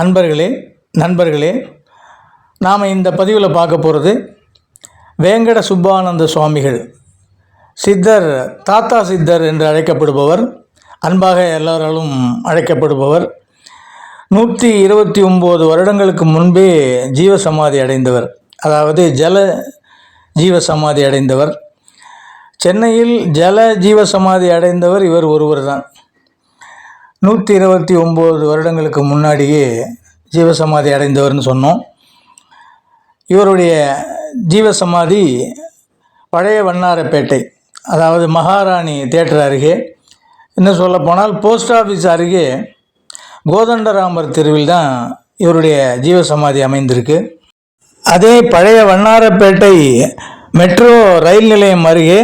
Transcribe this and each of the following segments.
அன்பர்களே நண்பர்களே நாம் இந்த பதிவில் பார்க்க போகிறது வேங்கட சுப்பானந்த சுவாமிகள். சித்தர் தாத்தா சித்தர் என்று அழைக்கப்படுபவர் அன்பாக எல்லோராலும் அழைக்கப்படுபவர். நூற்றி இருபத்தி ஒம்பது வருடங்களுக்கு முன்பே ஜீவசமாதி அடைந்தவர். அதாவது ஜல ஜீவசமாதி அடைந்தவர். சென்னையில் ஜல ஜீவசமாதி அடைந்தவர் இவர் ஒருவர் தான் நூற்றி இருபத்தி ஒம்பது வருடங்களுக்கு முன்னாடியே ஜீவசமாதி அடைந்தவர்னு சொன்னோம். இவருடைய ஜீவசமாதி பழைய வண்ணாரப்பேட்டை அதாவது மகாராணி தேட்டர் அருகே. இன்னும் சொல்லப்போனால் போஸ்ட் ஆஃபீஸ் அருகே கோதண்டராமர் தெருவில் தான் இவருடைய ஜீவசமாதி அமைந்திருக்கு. அதே பழைய வண்ணாரப்பேட்டை மெட்ரோ ரயில் நிலையம் அருகே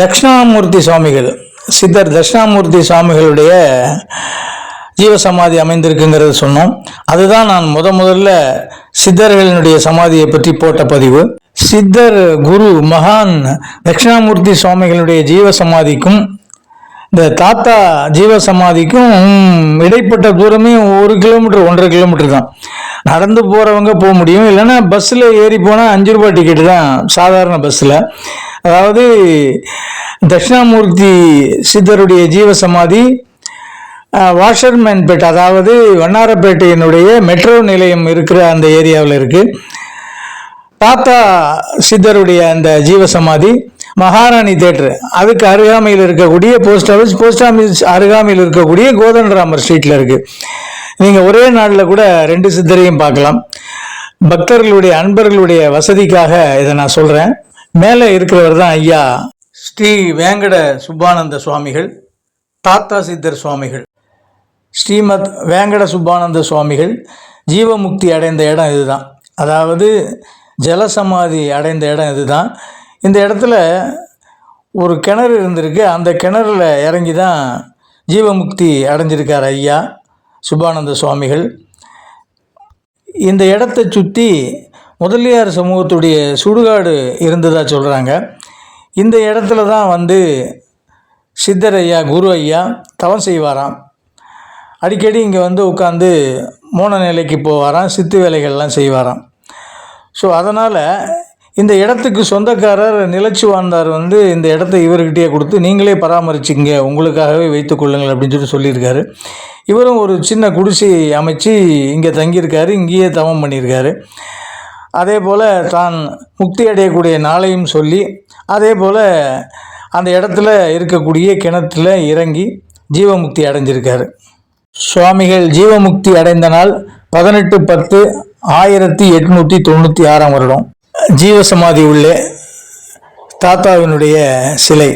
தட்சிணாமூர்த்தி சுவாமிகள் சித்தர் தட்சிணாமூர்த்தி சுவாமிகளுடைய ஜீவசமாதி அமைந்திருக்குங்கிறது சொன்னோம். அதுதான் நான் முத முதல்ல சித்தர்களினுடைய சமாதியை பற்றி போட்ட பதிவு. சித்தர் குரு மகான் தட்சிணாமூர்த்தி சுவாமிகளுடைய ஜீவசமாதிக்கும் இந்த தாத்தா ஜீவசமாதிக்கும் இடைப்பட்ட தூரமே ஒரு கிலோமீட்டர் ஒன்றரை கிலோமீட்டர் தான். நடந்து போகிறவங்க போக முடியும். இல்லைன்னா பஸ்ஸில் ஏறி போனால் அஞ்சு ரூபாய் டிக்கெட்டு தான் சாதாரண பஸ்ஸில் அதாவது தட்சிணாமூர்த்தி சித்தருடைய ஜீவசமாதி வாஷர்மேன்பேட் அதாவது வண்ணாரப்பேட்டையினுடைய மெட்ரோ நிலையம் இருக்கிற அந்த ஏரியாவில் இருக்குது தாத்தா சித்தருடைய அந்த ஜீவசமாதி மகாராணி தேட்டரு அதுக்கு அருகாமையில் இருக்கக்கூடிய போஸ்ட் ஆஃபீஸ் போஸ்ட் ஆஃபீஸ் அருகாமையில் இருக்கக்கூடிய கோதண்டராமர் ஸ்ட்ரீட்டில் இருக்குது நீங்கள் ஒரே நாளில் கூட ரெண்டு சித்தரையும் பார்க்கலாம். பக்தர்களுடைய அன்பர்களுடைய வசதிக்காக இதை நான் சொல்கிறேன் மேலே இருக்கிறவர் தான் ஐயா ஸ்ரீ வேங்கட சுப்பானந்த சுவாமிகள் தாத்தா சித்தர் சுவாமிகள். ஸ்ரீமத் வேங்கட சுப்பானந்த சுவாமிகள் ஜீவமுக்தி அடைந்த இடம் இதுதான். அதாவது ஜலசமாதி அடைந்த இடம் இதுதான். இந்த இடத்துல ஒரு கிணறு இருந்திருக்கு. அந்த கிணறுல இறங்கி தான் ஜீவமுக்தி அடைஞ்சிருக்கார் ஐயா சுப்பானந்த சுவாமிகள். இந்த இடத்தை சுற்றி முதலியார் சமூகத்துடைய சுடுகாடு இருந்ததாக சொல்கிறாங்க இந்த இடத்துல தான் வந்து சித்தர் ஐயா குரு ஐயா தவம் செய்வாராம். அடிக்கடி இங்கே வந்து உட்காந்து மோன நிலைக்கு போவாராம் சித்து வேலைகள்லாம் செய்வாராம். ஸோ அதனால் இந்த இடத்துக்கு சொந்தக்காரர் நிலச்சி வாழ்ந்தார் வந்து இந்த இடத்த இவர்கிட்டயே கொடுத்து நீங்களே பராமரிச்சிங்க உங்களுக்காகவே வைத்துக்கொள்ளுங்கள் அப்படின்னு சொல்லி சொல்லியிருக்காரு. இவரும் ஒரு சின்ன குடிசை அமைச்சு இங்கே தங்கியிருக்காரு இங்கேயே தவம் பண்ணியிருக்காரு. அதே போல் தான் முக்தி அடையக்கூடிய நாளையும் சொல்லி அதே போல் அந்த இடத்துல இருக்கக்கூடிய கிணத்துல இறங்கி ஜீவமுக்தி அடைஞ்சிருக்காரு. சுவாமிகள் ஜீவமுக்தி அடைந்த நாள் பதினெட்டு பத்து ஆயிரத்தி எட்நூற்றி தொண்ணூற்றி ஆறாம் வருடம். ஜீவசமாதி உள்ளே தாத்தாவினுடைய சிலை.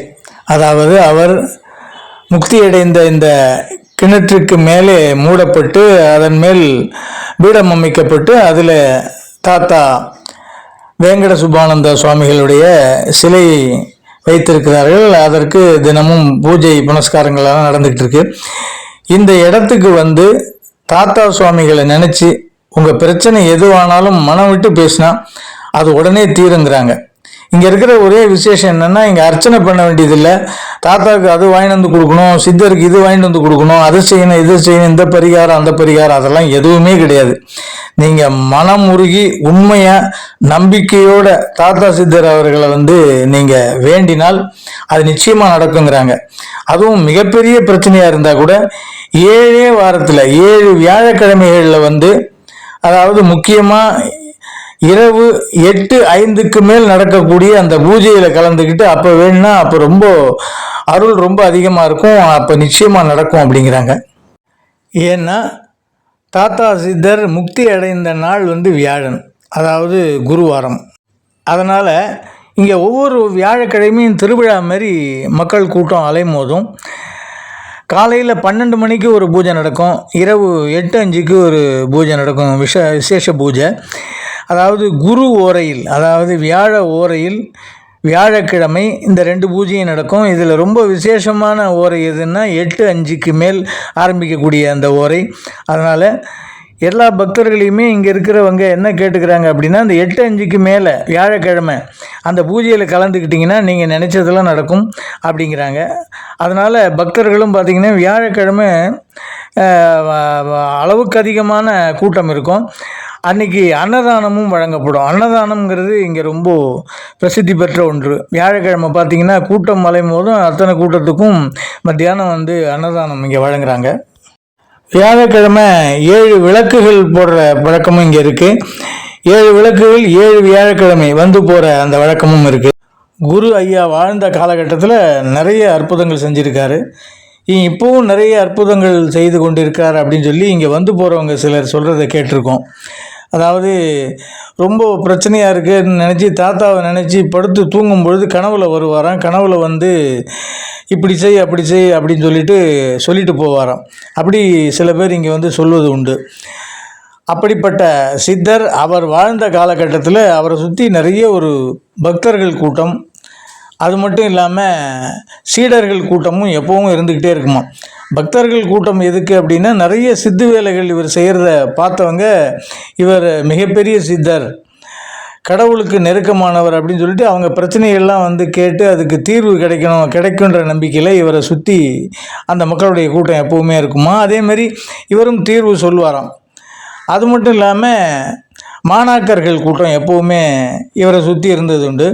அதாவது அவர் முக்தியடைந்த இந்த கிணற்றுக்கு மேலே மூடப்பட்டு அதன் மேல் பீடம் அமைக்கப்பட்டு அதில் தாத்தா வேங்கட சுபானந்த சுவாமிகளுடைய சிலை வைத்திருக்கிறார்கள். அதற்கு தினமும் பூஜை புனஸ்காரங்கள்லாம் நடந்துகிட்டு இருக்கு. இந்த இடத்துக்கு வந்து தாத்தா சுவாமிகளை நினச்சி உங்கள் பிரச்சனை எதுவானாலும் மனம் விட்டு பேசினா அது உடனே தீருங்கிறாங்க. இங்கே இருக்கிற ஒரே விசேஷம் என்னென்னா இங்கே அர்ச்சனை பண்ண வேண்டியதில்லை. தாத்தாவுக்கு அது வாங்கிட்டு வந்து கொடுக்கணும் சித்தருக்கு இது வாங்கிட்டு வந்து கொடுக்கணும் அதை செய்யணும் இதை செய்யணும் இந்த பரிகாரம் அந்த பரிகாரம் அதெல்லாம் எதுவுமே கிடையாது. நீங்கள் மனம் உருகி உண்மையாக நம்பிக்கையோட தாத்தா சித்தர் அவர்களை வந்து நீங்கள் வேண்டினால் அது நிச்சயமாக நடக்குங்கிறாங்க. அதுவும் மிகப்பெரிய பிரச்சனையாக இருந்தால் கூட ஏழே வாரத்தில் ஏழு வியாழக்கிழமைகளில் வந்து அதாவது முக்கியமாக இரவு எட்டு ஐந்துக்கு மேல் நடக்கக்கூடிய அந்த பூஜையில் கலந்துக்கிட்டு அப்போ வேணும்னா அப்போ ரொம்ப அருள் ரொம்ப அதிகமாக இருக்கும். அப்போ நிச்சயமாக நடக்கும் அப்படிங்கிறாங்க. ஏன்னா தாத்தா சித்தர் முக்தி அடைந்த நாள் வந்து வியாழன் அதாவது குருவாரம். அதனால் இங்கே ஒவ்வொரு வியாழக்கிழமையும் திருவிழா மாதிரி மக்கள் கூட்டம் அலைமோதும். காலையில் பன்னெண்டு மணிக்கு ஒரு பூஜை நடக்கும் இரவு எட்டு அஞ்சுக்கு ஒரு பூஜை நடக்கும் விஷ விசேஷ பூஜை. அதாவது குரு ஓரையில் அதாவது வியாழ ஓரையில் வியாழக்கிழமை இந்த ரெண்டு பூஜையும் நடக்கும். இதில் ரொம்ப விசேஷமான ஓரை எதுன்னா எட்டு அஞ்சுக்கு மேல் ஆரம்பிக்கக்கூடிய அந்த ஓரை. அதனால் எல்லா பக்தர்களையுமே இங்கே இருக்கிறவங்க என்ன கேட்டுக்கிறாங்க அப்படின்னா அந்த எட்டு அஞ்சுக்கு மேலே வியாழக்கிழமை அந்த பூஜையில் கலந்துக்கிட்டிங்கன்னா நீங்கள் நினச்சதெல்லாம் நடக்கும் அப்படிங்கிறாங்க. அதனால் பக்தர்களும் பார்த்திங்கன்னா வியாழக்கிழமை அளவுக்கு அதிகமான கூட்டம் இருக்கும். அன்னைக்கு அன்னதானமும் வழங்கப்படும். அன்னதானம்ங்கிறது இங்கே ரொம்ப பிரசித்தி பெற்ற ஒன்று. வியாழக்கிழமை பார்த்தீங்கன்னா கூட்டம் மலையும் போதும் அத்தனை கூட்டத்துக்கும் மத்தியானம் வந்து அன்னதானம் இங்கே வழங்குறாங்க. வியாழக்கிழமை ஏழு விளக்குகள் போடுற வழக்கமும் இங்கே இருக்குது ஏழு விளக்குகள் ஏழு வியாழக்கிழமை வந்து போகிற அந்த வழக்கமும் இருக்குது குரு ஐயா வாழ்ந்த காலகட்டத்தில் நிறைய அற்புதங்கள் செஞ்சுருக்காரு. இ- இப்போவும் நிறைய அற்புதங்கள் செய்து கொண்டிருக்கார் அப்படின்னு சொல்லி இங்கே வந்து போகிறவங்க சிலர் சொல்கிறத கேட்டிருக்கோம். அதாவது ரொம்ப பிரச்சனையாக இருக்குதுன்னு நினச்சி தாத்தாவை நினச்சி படுத்து தூங்கும் பொழுது கனவில் வருவாராம். கனவில் வந்து இப்படி செய் அப்படி செய் அப்படின்னு சொல்லிட்டு சொல்லிட்டு போவாராம். அப்படி சில பேர் இங்கே வந்து சொல்வது உண்டு. அப்படிப்பட்ட சித்தர் அவர் வாழ்ந்த காலகட்டத்தில் அவரை சுற்றி நிறைய ஒரு பக்தர்கள் கூட்டம். அது மட்டும் இல்லாமல் சீடர்கள் கூட்டமும் எப்பவும் இருந்துக்கிட்டே இருக்குமா பக்தர்கள் கூட்டம் எதுக்கு அப்படின்னா நிறைய சித்து வேலைகள் இவர் செய்கிறத பார்த்தவங்க இவர் மிகப்பெரிய சித்தர். கடவுளுக்கு நெருக்கமானவர் அப்படின்னு சொல்லிட்டு அவங்க பிரச்சனைகள்லாம் வந்து கேட்டு அதுக்கு தீர்வு கிடைக்கணும் கிடைக்குன்ற நம்பிக்கையில் இவரை சுற்றி அந்த மக்களுடைய கூட்டம் எப்போவுமே இருக்குமா? அதேமாரி இவரும் தீர்வு சொல்லுவாராம் அது மட்டும் இல்லாமல் மாணாக்கர்கள் கூட்டம் எப்போவுமே இவரை சுற்றி இருந்தது உண்டு.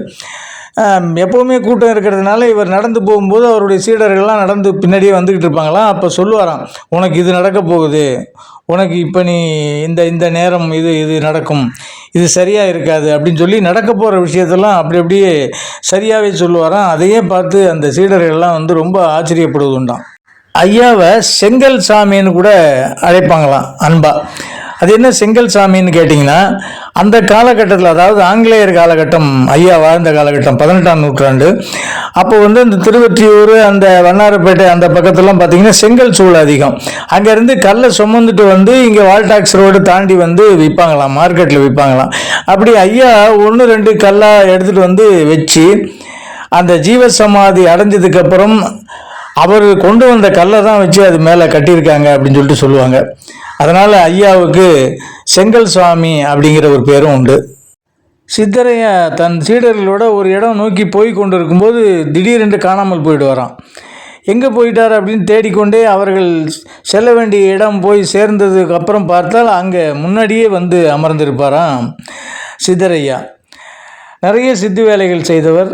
எப்போவுமே கூட்டம் இருக்கிறதுனால இவர் நடந்து போகும்போது அவருடைய சீடர்கள்லாம் நடந்து பின்னாடியே வந்துக்கிட்டு இருப்பாங்களாம் அப்போ சொல்லுவாராம் உனக்கு இது நடக்க போகுது. உனக்கு இப்போ நீ இந்த இந்த நேரம் இது இது நடக்கும். இது சரியாக இருக்காது. அப்படின்னு சொல்லி நடக்க போகிற விஷயத்தெல்லாம் அப்படி அப்படியே சரியாகவே சொல்லுவாராம். அதையே பார்த்து அந்த சீடர்கள்லாம் வந்து ரொம்ப ஆச்சரியப்படுவது உண்டாம் ஐயாவை செங்கல் சாமின்னு கூட அழைப்பாங்களாம் அன்பா. அது என்ன செங்கல் சாமின்னு கேட்டிங்கன்னா அந்த காலகட்டத்தில் அதாவது ஆங்கிலேயர் காலகட்டம் ஐயா வாழ்ந்த காலகட்டம் பதினெட்டாம் நூற்றாண்டு அப்போ வந்து இந்த திருவற்றியூர் அந்த வண்ணாரப்பேட்டை அந்த பக்கத்துலாம் பார்த்தீங்கன்னா செங்கல் சூழ் அதிகம். அங்கேருந்து கல்லை சுமந்துட்டு வந்து இங்கே வால்டாக்ஸ் ரோடு தாண்டி வந்து விற்பாங்களாம் மார்க்கெட்டில் விற்பாங்களாம். அப்படி ஐயா ஒன்று ரெண்டு கல்லாக எடுத்துகிட்டு வந்து வச்சு அந்த ஜீவசமாதி அடைஞ்சதுக்கப்புறம் அவர் கொண்டு வந்த கல்லை தான் வச்சு அது மேலே கட்டியிருக்காங்க அப்படின்னு சொல்லிட்டு சொல்லுவாங்க. அதனால் ஐயாவுக்கு செங்கல் சுவாமி அப்படிங்கிற ஒரு பேரும் உண்டு. சித்தரையா தன் சீடர்களோட ஒரு இடம் நோக்கி போய் கொண்டு இருக்கும்போது திடீரென்று காணாமல் போயிடுவாராம். எங்கே போயிட்டார் அப்படின்னு தேடிக்கொண்டே அவர்கள் செல்ல வேண்டிய இடம் போய் சேர்ந்ததுக்கு அப்புறம் பார்த்தால் அங்கே முன்னாடியே வந்து அமர்ந்திருப்பாராம் சித்தரையா. நிறைய சித்து வேலைகள் செய்தவர்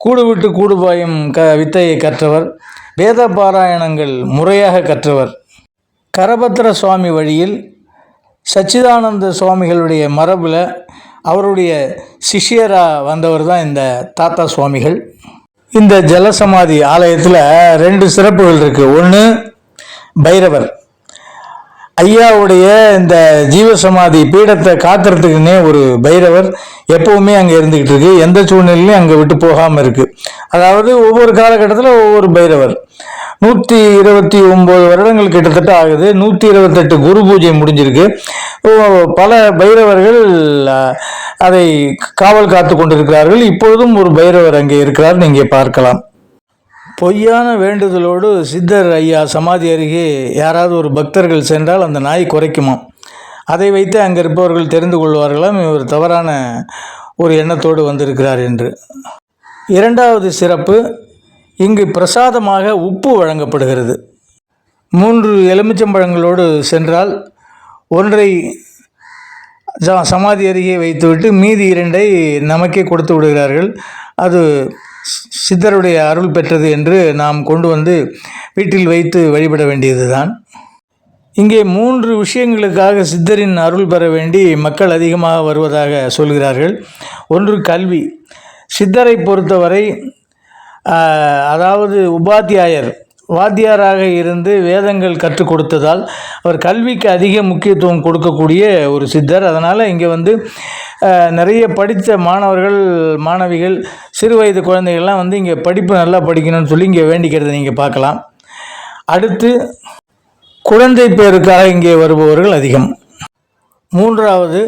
கூடு விட்டு கூடு பாயும் க வித்தையை கற்றவர். வேத பாராயணங்கள் முறையாக கற்றவர். கரபத்திர சுவாமி வழியில் சச்சிதானந்த சுவாமிகளுடைய மரபில் அவருடைய சிஷ்யராக வந்தவர் தான் இந்த தாத்தா சுவாமிகள். இந்த ஜலசமாதி ஆலயத்தில் ரெண்டு சிறப்புகள் இருக்குது ஒன்று பைரவர். ஐயாவுடைய இந்த ஜீவசமாதி பீடத்தை காக்கிறதுக்குன்னே ஒரு பைரவர் எப்பவுமே அங்கே இருந்துக்கிட்டு இருக்கு. எந்த சூழ்நிலையும் அங்கே விட்டு போகாமல் இருக்கு. அதாவது ஒவ்வொரு காலகட்டத்தில் ஒவ்வொரு பைரவர். நூற்றி இருபத்தி ஒம்பது வருடங்கள் கிட்டத்தட்ட ஆகுது. நூற்றி இருபத்தெட்டு குரு பூஜை முடிஞ்சிருக்கு. பல பைரவர்கள் அதை காவல் காத்து கொண்டிருக்கிறார்கள். இப்பொழுதும் ஒரு பைரவர் அங்கே இருக்கிறார். நீங்கள் பார்க்கலாம். பொய்யான வேண்டுதலோடு சித்தர் ஐயா சமாதி அருகே யாராவது ஒரு பக்தர்கள் சென்றால் அந்த நாய் குறைக்குமாம் அதை வைத்து அங்கே இருப்பவர்கள் தெரிந்து கொள்வார்களாம் இவர் தவறான ஒரு எண்ணத்தோடு வந்திருக்கிறார் என்று. இரண்டாவது சிறப்பு இங்கு பிரசாதமாக உப்பு வழங்கப்படுகிறது. மூன்று எலுமிச்சம்பழங்களோடு சென்றால் ஒன்றை சமாதி அருகே வைத்துவிட்டு மீதி இரண்டை நமக்கே கொடுத்து விடுகிறார்கள். அது சித்தருடைய அருள் பெற்றது என்று நாம் கொண்டு வந்து வீட்டில் வைத்து வழிபட வேண்டியதுதான். இங்கே மூன்று விஷயங்களுக்காக சித்தரின் அருள் பெற வேண்டி மக்கள் அதிகமாக வருவதாக சொல்கிறார்கள். ஒன்று கல்வி. சித்தரை பொறுத்தவரை அதாவது உபாத்தியாயர் வாத்தியாராக இருந்து வேதங்கள் கற்றுக் கொடுத்ததால் அவர் கல்விக்கு அதிக முக்கியத்துவம் கொடுக்கக்கூடிய ஒரு சித்தர். அதனால் இங்கே வந்து நிறைய படித்த மாணவர்கள் மாணவிகள் சிறு வயது குழந்தைகள்லாம் வந்து இங்கே படிப்பு நல்லா படிக்கணும்னு சொல்லி இங்கே வேண்டிக்கிறதை நீங்கள் பார்க்கலாம். அடுத்து குழந்தை பேருக்காக இங்கே வருபவர்கள் அதிகம். மூன்றாவது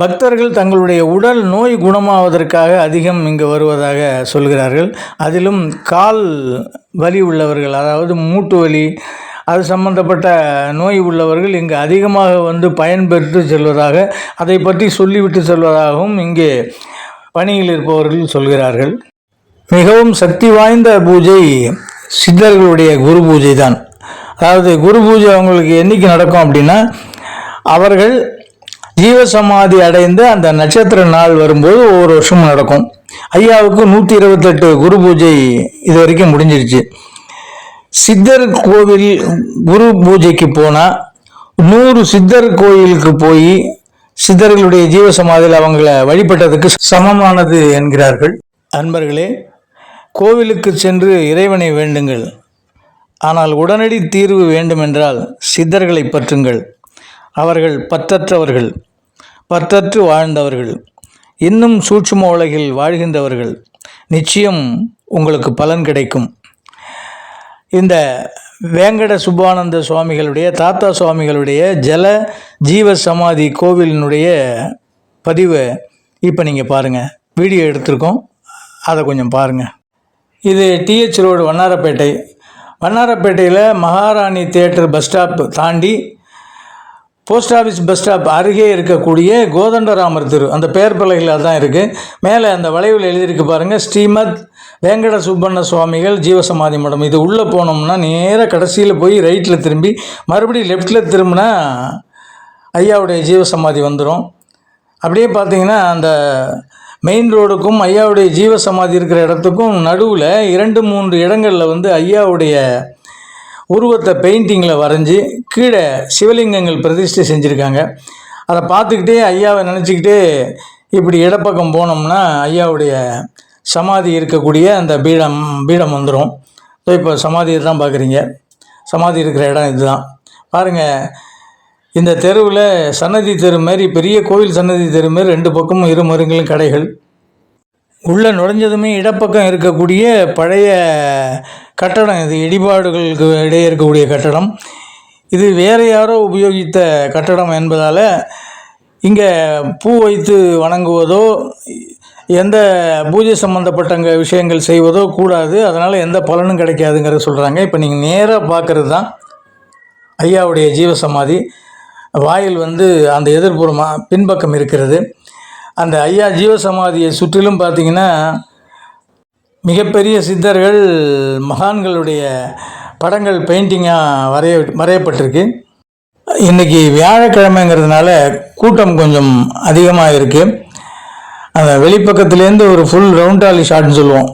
பக்தர்கள் தங்களுடைய உடல் நோய் குணமாவதற்காக அதிகம் இங்கு வருவதாக சொல்கிறார்கள். அதிலும் கால் வலி உள்ளவர்கள் அதாவது மூட்டு வலி அது சம்பந்தப்பட்ட நோய் உள்ளவர்கள் இங்கு அதிகமாக வந்து பயன்பெற்று செல்வதாக அதை பற்றி சொல்லிவிட்டு செல்வதாகவும் இங்கே பணியில் இருப்பவர்கள் சொல்கிறார்கள். மிகவும் சக்தி வாய்ந்த பூஜை சித்தர்களுடைய குரு பூஜை தான் அதாவது குரு பூஜை அவங்களுக்கு என்னைக்கு நடக்கும் அப்படின்னா அவர்கள் ஜீவசமாதி அடைந்து அந்த நட்சத்திர நாள் வரும்போது ஒவ்வொரு வருஷமும் நடக்கும். ஐயாவுக்கு நூற்றி இருபத்தெட்டு குரு பூஜை இது வரைக்கும் முடிஞ்சிருச்சு. சித்தர் கோவில் குரு பூஜைக்கு போனால் நூறு சித்தர் கோயிலுக்கு போய் சித்தர்களுடைய ஜீவசமாதியில் அவங்கள வழிபட்டதுக்கு சமமானது என்கிறார்கள். அன்பர்களே கோவிலுக்கு சென்று இறைவனை வேண்டுங்கள். ஆனால் உடனடி தீர்வு வேண்டுமென்றால் சித்தர்களை பற்றுங்கள். அவர்கள் பற்றற்றவர்கள் பற்றற்று வாழ்ந்தவர்கள் இன்னும் சூட்சும உலகில் வாழ்கின்றவர்கள் நிச்சயம் உங்களுக்கு பலன் கிடைக்கும். இந்த வேங்கட சுப்பானந்த சுவாமிகளுடைய தாத்தா சுவாமிகளுடைய ஜல ஜீவ சமாதி கோவிலினுடைய பதிவை இப்போ நீங்கள் பாருங்கள் வீடியோ எடுத்திருக்கோம். அதை கொஞ்சம் பாருங்கள் இது டிஹெச் ரோடு வண்ணாரப்பேட்டை. வண்ணாரப்பேட்டையில் மகாராணி தியேட்டர் பஸ் ஸ்டாப் தாண்டி போஸ்ட் ஆஃபீஸ் பஸ் ஸ்டாப் அருகே இருக்கக்கூடிய கோதண்டராமர் தெரு. அந்த பெயர் பலகையில் தான் இருக்குது மேலே அந்த வளைவில் எழுதியிருக்கு பாருங்கள் ஸ்ரீமத் வேங்கட சுப்பண்ண சுவாமிகள் ஜீவசமாதி மடம். இது உள்ளே போனோம்னா நேராக கடைசியில் போய் ரைட்டில் திரும்பி மறுபடியும் லெஃப்டில் திரும்பினா ஐயாவுடைய ஜீவசமாதி வந்துடும் அப்படியே பார்த்தீங்கன்னா அந்த மெயின் ரோடுக்கும் ஐயாவுடைய ஜீவசமாதி இருக்கிற இடத்துக்கும் நடுவில் இரண்டு மூன்று இடங்களில் வந்து ஐயாவுடைய உருவத்தை பெயிண்டிங்கில் வரைஞ்சி கீழே சிவலிங்கங்கள் பிரதிஷ்டை செஞ்சுருக்காங்க. அதை பார்த்துக்கிட்டே ஐயாவை நினச்சிக்கிட்டே இப்படி இடப்பக்கம் போனோம்னா ஐயாவுடைய சமாதி இருக்கக்கூடிய அந்த பீடம் பீடம் வந்துடும் ஸோ இப்போ சமாதியை தான் பார்க்குறீங்க. சமாதி இருக்கிற இடம் இதுதான். பாருங்கள் இந்த தெருவில் சன்னதி தெரு மாதிரி பெரிய கோவில் சன்னதி தெரு மாதிரி ரெண்டு பக்கமும் இரு மருங்களும் கடைகள். உள்ளே நுழைஞ்சதுமே இடப்பக்கம் இருக்கக்கூடிய பழைய கட்டடம் இது இடிபாடுகளுக்கு இடையே இருக்கக்கூடிய கட்டடம். இது வேறு யாரோ உபயோகித்த கட்டடம் என்பதால் இங்கே பூ வைத்து வணங்குவதோ எந்த பூஜை சம்மந்தப்பட்ட விஷயங்கள் செய்வதோ கூடாது. அதனால் எந்த பலனும் கிடைக்காதுங்கிறத சொல்கிறாங்க இப்போ நீங்கள் நேராக பார்க்குறது தான் ஐயாவுடைய ஜீவசமாதி. வாயில் வந்து அந்த எதிர்ப்புறமாக பின்பக்கம் இருக்கிறது. அந்த ஐயா ஜீவசமாதியை சுற்றிலும் பார்த்தீங்கன்னா மிகப்பெரிய சித்தர்கள் மகான்களுடைய படங்கள் பெயிண்டிங்காக வரைய வரையப்பட்டிருக்கு. இன்றைக்கி வியாழக்கிழமைங்கிறதுனால கூட்டம் கொஞ்சம் அதிகமாக இருக்குது அந்த வெளிப்பக்கத்துலேருந்து ஒரு ஃபுல் ரவுண்டாலி ஷாட்னு சொல்லுவோம்.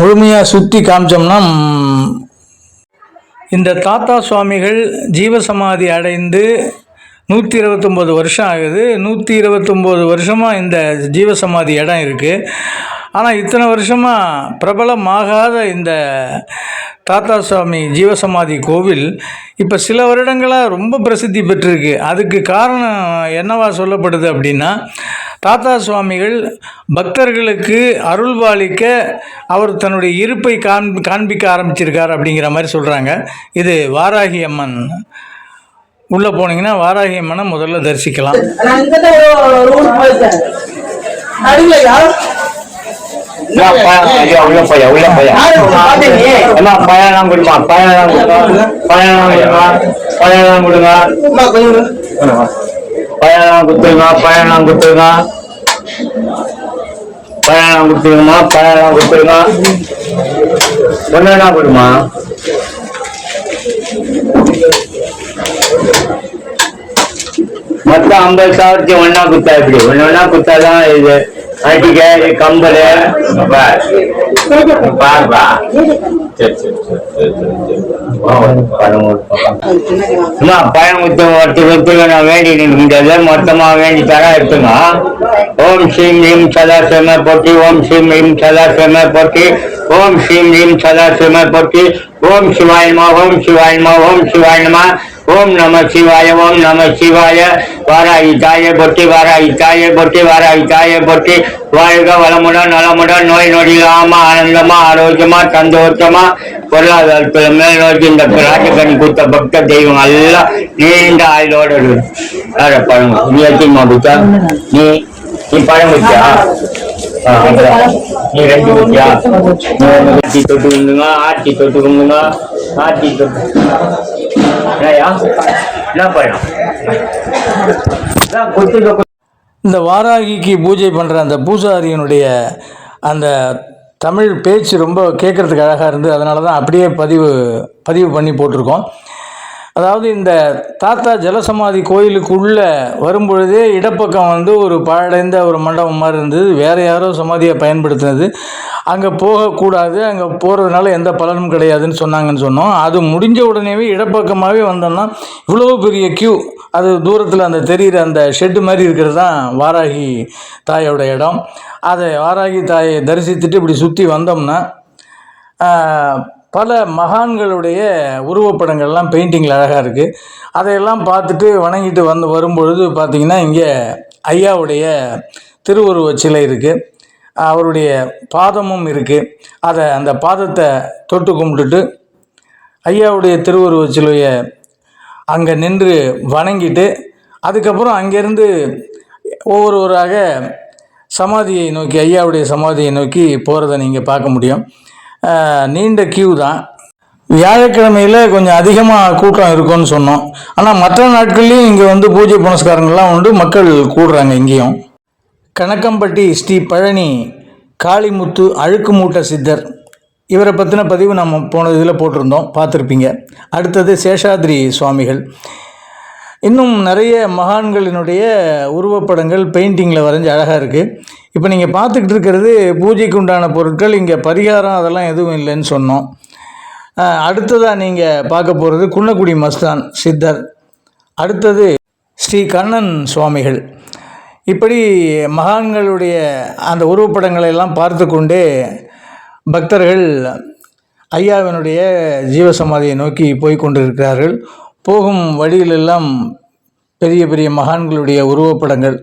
முழுமையாக சுற்றி காமிச்சோம்னா இந்த தாத்தா சுவாமிகள் ஜீவசமாதி அடைந்து நூற்றி இருபத்தொம்போது வருஷம் ஆகுது. நூற்றி இருபத்தொம்போது வருஷமாக இந்த ஜீவசமாதி இடம் இருக்குது ஆனால் இத்தனை வருஷமாக பிரபலமாகாத இந்த தாத்தா சுவாமி ஜீவசமாதி கோவில் இப்போ சில வருடங்களாக ரொம்ப பிரசித்தி பெற்றிருக்கு. அதுக்கு காரணம் என்னவா சொல்லப்படுது அப்படின்னா தாத்தா சுவாமிகள் பக்தர்களுக்கு அருள்பாலிக்க அவர் தன்னுடைய இருப்பை காண் காண்பிக்க ஆரம்பிச்சிருக்கார் அப்படிங்கிற மாதிரி சொல்கிறாங்க இது வாராகி அம்மன் உள்ள போனீங்கன்னா வாராகி அம்மனை முதல்ல தரிசிக்கலாம். பயணம் இங்கதான் பயணம் ரூம் பயணம் அடிக்கலையா அம்மா, பழம் ஐயா, கொடுமா பழம் கொடுங்க. பழம் கொடுத்துருங்க பயணம் கொடுத்துருங்க. பயணம் கொடுத்துருங்கம்மா பழம் கொடுத்துருங்க. ஒன்னா கொடுமா? மொத்தம் ஐம்பது சாவரத்தி ஒன்னா குத்தா இப்படி ஒன்னு ஒன்னா குத்தாதான் இது அடிக்க கம்பல் பாருப்பா சரி சரி சரி சரி சரி அம்மா பழம் குத்து ஒருத்தர் ஒருத்தர் நான் வேண்டி நிற்கின்றது மொத்தமா வேண்டி தர எடுத்துங்க ஓம் ஸ்ரீம் ஹீம் சதா சிவமே போட்டி ஓம் ஸ்ரீம் ஹீம் சதா சிவமே போட்டி ஓம் ஸ்ரீம் ஹீம் சதா சிவமே போட்டி ஓம் சிவாய நம ஓம் சிவாய நம ஓம் சிவாய நம ஓம் நம சிவாய ஓம் நம சிவாய. வாராயித்தாய பொட்டி வாராயித்தாய பொட்டி வாராயித்தாய பொட்டி வாழ்க வளமுடன் நலமுடன் நோய் நொடி ஆனந்தமா ஆரோக்கியமா சந்தோஷமா. பொருளாதாரத்தில் மேல் நோக்கி இந்த ராஜகணி கூத்த பக்த தெய்வம் எல்லாம் நீண்ட ஆயுளோட இருக்கு. யார நீ வச்சுமா புத்தா நீ நீ பழம் வச்சா ஆ, நீ ரெண்டு வச்சியா ஆட்டி தொட்டு குந்துங்க ஆட்டி தொட்டு குந்துங்க ஆட்டி தொட்டு. என்னய்யா? என்ன பழம் அதான் கொடுத்துருக்க இந்த வாராகிக்கு பூஜை பண்ணுற அந்த பூசாரியனுடைய அந்த தமிழ் பேச்சு ரொம்ப கேட்குறதுக்கு அழகாக இருந்து அதனால தான் அப்படியே பதிவு பதிவு பண்ணி போட்டிருக்கோம். அதாவது இந்த தாத்தா ஜலசமாதி கோயிலுக்குள்ளே வரும்பொழுதே இடப்பக்கம் வந்து ஒரு பாழடைந்த ஒரு மண்டபம் மாதிரி இருந்தது. வேறு யாரோ சமாதியை பயன்படுத்தினது. அங்கே போகக்கூடாது அங்கே போகிறதுனால எந்த பலனும் கிடையாதுன்னு சொன்னாங்கன்னு சொன்னோம். அது முடிஞ்ச உடனேவே இடப்பக்கமாகவே வந்தோம்னா இவ்வளோ பெரிய கியூ அது தூரத்தில் அந்த தெரிகிற அந்த ஷெட்டு மாதிரி இருக்கிறது தான் வாராகி தாயோட இடம். அதை வாராகி தாயை தரிசித்துட்டு இப்படி சுற்றி வந்தோம்னா பல மகான்களுடைய உருவப்படங்கள்லாம் பெயிண்டிங்கில் அழகாக இருக்குது அதையெல்லாம் பார்த்துட்டு வணங்கிட்டு வந்து வரும்பொழுது பார்த்திங்கன்னா இங்கே ஐயாவுடைய திருவுருவச் சிலை இருக்குது அவருடைய பாதமும் இருக்குது அதை அந்த பாதத்தை தொட்டு கும்பிட்டுட்டு ஐயாவுடைய திருவுருவச் சிலையை அங்கே நின்று வணங்கிட்டு அதுக்கப்புறம் அங்கேருந்து ஒவ்வொருவராக சமாதியை நோக்கி ஐயாவுடைய சமாதியை நோக்கி போகிறத நீங்கள் பார்க்க முடியும். நீண்ட கியூ தான். வியாழக்கிழமையில் கொஞ்சம் அதிகமாக கூட்டம் இருக்கும்னு சொன்னோம். ஆனால் மற்ற நாட்கள்லேயும் இங்கே வந்து பூஜை புனஸ்காரங்கள்லாம் உண்டு. மக்கள் கூடுறாங்க இங்கேயும். கணக்கம்பட்டி ஸ்ரீ பழனி காளிமுத்து அழுக்கு மூட்டை சித்தர். இவரை பற்றின பதிவு நம்ம போன இதில் போட்டிருந்தோம். பார்த்துருப்பீங்க. அடுத்தது சேஷாத்ரி சுவாமிகள். இன்னும் நிறைய மகான்களினுடைய உருவப்படங்கள் பெயிண்டிங்கில் வரைஞ்சி அழகாக இருக்குது இப்போ நீங்கள் பார்த்துக்கிட்டு இருக்கிறது பூஜைக்கு உண்டான பொருட்கள் இங்கே பரிகாரம் அதெல்லாம் எதுவும் இல்லைன்னு சொன்னோம். அடுத்ததாக நீங்கள் பார்க்க போகிறது குன்னக்குடி மஸ்தான் சித்தர். அடுத்தது ஸ்ரீ கண்ணன் சுவாமிகள். இப்படி மகான்களுடைய அந்த உருவப்படங்களை எல்லாம் பார்த்து கொண்டே பக்தர்கள் ஐயாவினுடைய ஜீவசமாதியை நோக்கி போய் கொண்டிருக்கிறார்கள். போகும் வழியிலெல்லாம் பெரிய பெரிய மகான்களுடைய உருவப்படங்கள்.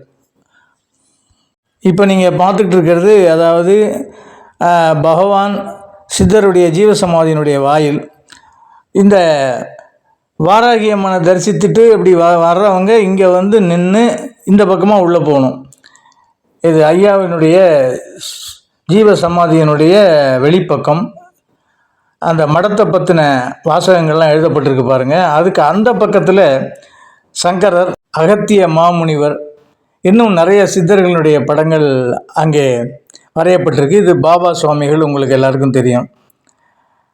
இப்போ நீங்கள் பார்த்துக்கிட்டு இருக்கிறது அதாவது பகவான் சித்தருடைய ஜீவசமாதியினுடைய வாயில். இந்த வாராகி அம்மனை தரிசித்துட்டு இப்படி வ வர்றவங்க இங்கே வந்து நின்று இந்த பக்கமாக உள்ளே போகணும். இது ஐயாவினுடைய ஜீவ சமாதியினுடைய வெளிப்பக்கம். அந்த மடத்தை பற்றின வாசகங்கள்லாம் எழுதப்பட்டிருக்கு பாருங்கள் அதுக்கு அந்த பக்கத்தில் சங்கரர் அகத்திய மாமுனிவர் இன்னும் நிறைய சித்தர்களுடைய படங்கள் அங்கே வரையப்பட்டிருக்கு. இது பாபா சுவாமிகள் உங்களுக்கு எல்லாருக்கும் தெரியும்.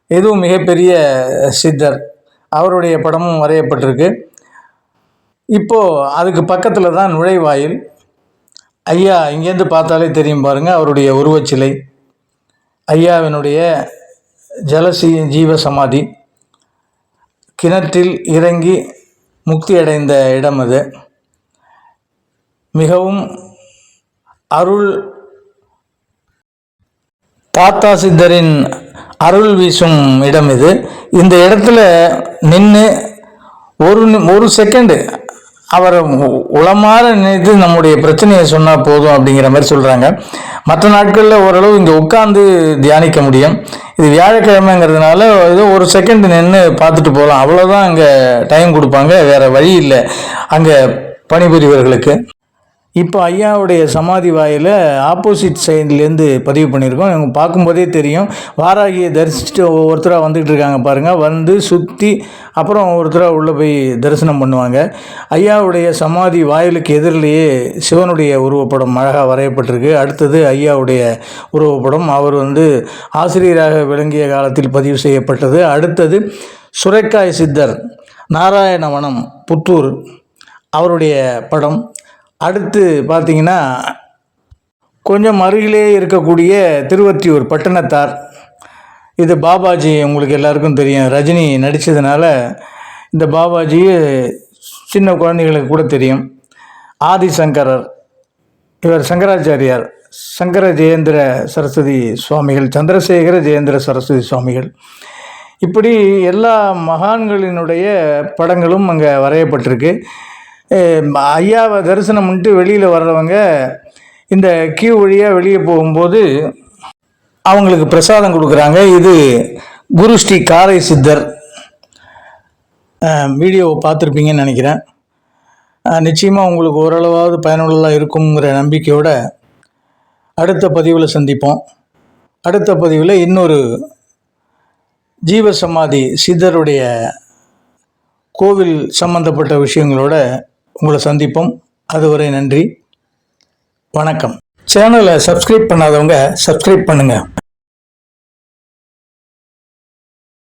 இதுவும் மிகப்பெரிய சித்தர். அவருடைய படமும் வரையப்பட்டிருக்கு. இப்போது அதுக்கு பக்கத்தில் தான் நுழைவாயில். ஐயா இங்கேருந்து பார்த்தாலே தெரியும் பாருங்கள் அவருடைய உருவச்சிலை. ஐயாவினுடைய ஜலசி ஜீவ சமாதி. கிணற்றில் இறங்கி முக்தி அடைந்த இடம் அது. மிகவும் அருள் தாத்தா சித்தரின் அருள் வீசும் இடம் இது. இந்த இடத்துல நின்று ஒரு ஒரு செகண்டு அவரை உளமாற நினைத்து நம்முடைய பிரச்சனையை சொன்னால் போதும் அப்படிங்கிற மாதிரி சொல்கிறாங்க மற்ற நாட்களில் ஓரளவு இங்கே உட்காந்து தியானிக்க முடியும். இது வியாழக்கிழமைங்கிறதுனால ஏதோ ஒரு செகண்ட் நின்று பார்த்துட்டு போகலாம் அவ்வளோதான் அங்கே டைம் கொடுப்பாங்க. வேறு வழி இல்லை. அங்கே பணிபுரிவர்களுக்கு இப்போ ஐயாவுடைய சமாதி வாயில் ஆப்போசிட் சைட்லேருந்து பதிவு பண்ணியிருக்கோம். இவங்க பார்க்கும்போதே தெரியும். வாராகியை தரிசிச்சுட்டு ஒவ்வொருத்தராக வந்துக்கிட்டு இருக்காங்க பாருங்கள் வந்து சுற்றி அப்புறம் ஒருத்தராக உள்ளே போய் தரிசனம் பண்ணுவாங்க. ஐயாவுடைய சமாதி வாயிலுக்கு எதிரிலேயே சிவனுடைய உருவப்படம் அழகாக வரையப்பட்டிருக்கு. அடுத்தது ஐயாவுடைய உருவப்படம். அவர் வந்து ஆசிரியராக விளங்கிய காலத்தில் பதிவு செய்யப்பட்டது. அடுத்தது சுரைக்காய் சித்தர் நாராயணவனம் புத்தூர் அவருடைய படம். அடுத்து பார்த்தீங்கன்னா கொஞ்சம் அருகிலே இருக்கக்கூடிய திருவற்றியூர் பட்டணத்தார். இது பாபாஜி உங்களுக்கு எல்லாருக்கும் தெரியும். ரஜினி நடித்ததுனால இந்த பாபாஜி சின்ன குழந்தைகளுக்கு கூட தெரியும். ஆதிசங்கரர் இவர் சங்கராச்சாரியார் சங்கர ஜெயேந்திர சரஸ்வதி சுவாமிகள் சந்திரசேகர ஜெயேந்திர சரஸ்வதி சுவாமிகள். இப்படி எல்லா மகான்களினுடைய படங்களும் அங்கே வரையப்பட்டிருக்கு. ஐயாவை தரிசனம் பண்ணிட்டு வெளியில் வர்றவங்க இந்த கியூ வழியாக வெளியே போகும்போது அவங்களுக்கு பிரசாதம் கொடுக்குறாங்க. இது குரு ஸ்ரீ காரை சித்தர். வீடியோவை பார்த்துருப்பீங்கன்னு நினைக்கிறேன். நிச்சயமாக உங்களுக்கு ஓரளவாவது பயனுள்ளதாக இருக்குங்கிற நம்பிக்கையோட அடுத்த பதிவில் சந்திப்போம். அடுத்த பதிவில் இன்னொரு ஜீவசமாதி சித்தருடைய கோவில் சம்பந்தப்பட்ட விஷயங்களோட உங்களை சந்திப்போம். அதுவரை நன்றி. வணக்கம். சேனலை சப்ஸ்கிரைப் பண்ணாதவங்க சப்ஸ்கிரைப் பண்ணுங்கள்